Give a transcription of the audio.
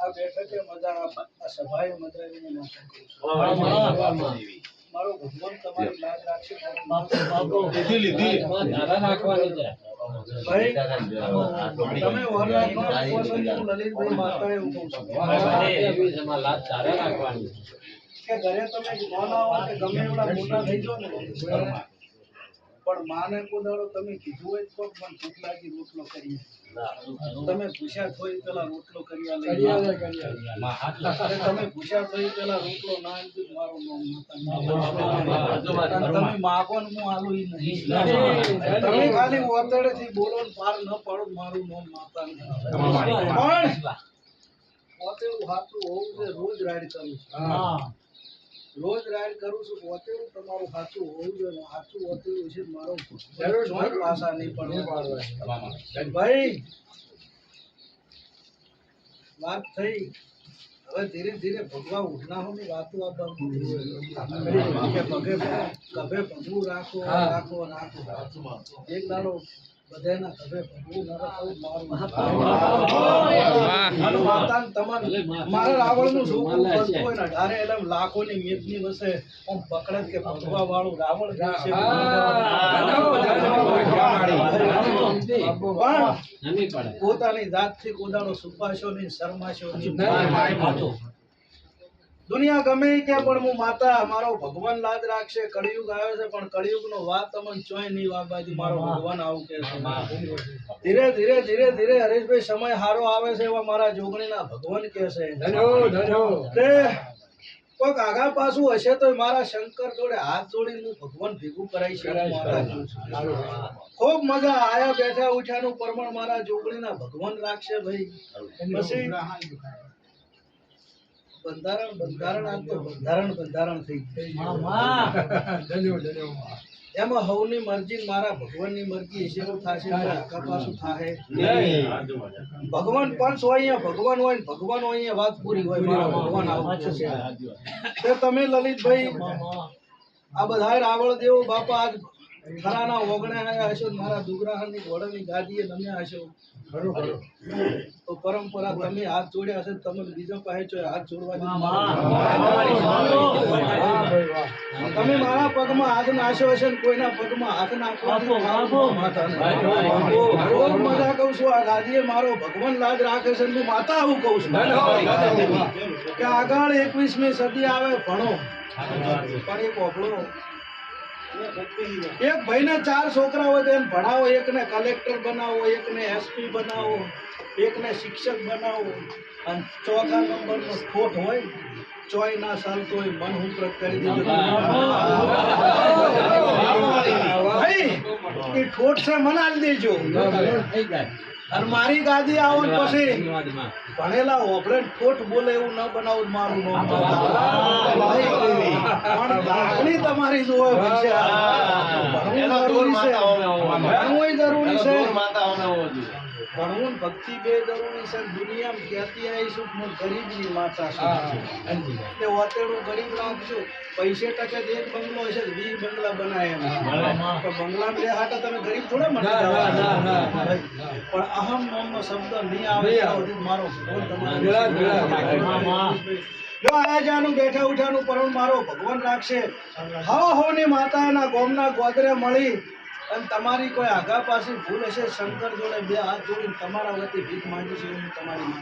આ બેઠકે મજા આ સભાએ મજા એની નાખે મારો ભગવાન તમારી લાજ રાખશે. ભાઈ તમે વરરાજમાં કહો છો? ને હું લલિતભાઈ માતા એવું કહું છું. કે ઘરે તમે ન આવો કે ગમે એવડા મોટા થઈ જાઓ ને. પણ માને કોદાળો તમે કીધું હોય તો પણ ભૂખ લાગી રોટલો કરીએ તમે પૂછ્યા થોઈ પેલા રોટલો કરી આલે તમે પૂછ્યા થોઈ પેલા રોટલો ના નામ તમે માગો ને હું આલું ઈ નહીં તમે ખાલી ઓતડેથી બોલો ને પાર ન પાડો મારું નામ માતા પણ ઓતેડું હાથું હોવું છે રોજ રાડ કરું છું રોજ રાઈડ કરું છું ઓતેડું તમારું સાચું હોવું જોઈએ. સાચું ઓતેડું છે મારો ભાષા નહીં પણ ભાઈ વાત થઈ. હવે ધીરે ધીરે ભગવા ઉઠનાહોની વાતો આપણે પગે પગે કભે ભગવું રાખો રાખો. રાખો એક દાડો બધાના ભગવું ન મારું મેદની વસે આમ પકડે કે ભગવા વાળું રાવણ છે. પોતાની જાતથી કોદાળો સુપાશો નહીં શરમાશો નહીં દુનિયા ગમે કે પણ હું માતા મારો ભગવાન લાજ રાખશે કળિયુગ આવ્યો છે પણ કળિયુગ નો વાત તમને ચોય નહીં વાગવાથી મારો ભગવાન આવું કે ધીરે ધીરે ધીરે ધીરે હરેશભાઈ સમય હારો આવે છે એવા મારા જોગણીના ભગવાન કે છે. કોઈક આગા પાછું હશે તો મારા શંકર જોડે હાથ જોડી હું ભગવાન ભેગું કરાઈ છે. ખૂબ મજા આયા બેઠા ઉઠ્યાનું પરમણ મારા જોગણીના ભગવાન રાખશે ભાઈ. પછી બંધારણ બંધારણ આ તો બંધારણ બંધારણ થઈ ગયું. એમાં હવની મરજી મારા ભગવાનની મરજી હશે એવું થશે. ને થાહે ભગવાન પંચ હોય અહીંયા? ભગવાન હોય ભગવાન હોય અહીંયા વાત પૂરી હોય મારા ભગવાન આવું છે. તે તમે લલિતભાઈ આ બધા રાવળ દેવો બાપા આજ ખરાના ઓગણે આયા હશો મારા દુગરાહાની ઘોડાની ગાદીએ નમ્યા હશો. તો પરંપરા તમે હાથ જોડ્યા હશે તમે બીજો પાસે જો હાથ જોડવા તમે મારા પગમાં હાથ નાશો હશે ને કોઈના પગમાં હાથ નાખો. મજા કહું છું આ ગાદીએ મારો ભગવાન લાજ રાખે છે હું માતા આવું કહું છું. કે આગળ એકવીસમી સદી આવે ભણો. પણ એક ઓભળો એક ભાઈને ચાર છોકરા હોય તો એને ભણાવો એકને કલેક્ટર બનાવો એકને એસપી બનાવો એકને શિક્ષક બનાવો. અને ચોથા નંબરનો ખોટ હોય ચોય ના ચાલતો હોય મન હું કરી દીધું ભાઈ એ ઠોઠ છે મને આલી દેજો. અને મારી ગાદી આવો પછી. ભણેલા ઓપરેટ ખોટ બોલે એવું ન બનાવું મારું પણ લાગણી તમારી જોવે ભણવું જરૂરી છે. ભણવું જરૂરી છે. ભણવું ભક્તિ બે જરૂરી છે દુનિયામાં ક્યાંથી આવીશું? કે હું ગરીબની માતા છું. એટલે ઓતેડું ગરીબ રાખશું પૈસે ટકે એક બંગલો હશે વીસ બંગલા બનાવે તો બંગલા બે હાટા તમે ગરીબ થોડા મને પણ અહમ નામનો શબ્દ નહીં આવે મારો જો આયા જાનું બેઠા ઉઠાનું પરણ મારો ભગવાન રાખશે. હવ હોની માતા એના ગોમના ગોદરે મળી અને તમારી કોઈ આગા પાસે ભૂલ હશે શંકર જોડે બે હાથ જોડીને તમારા વતી ભીખ માંગી છે હું તમારી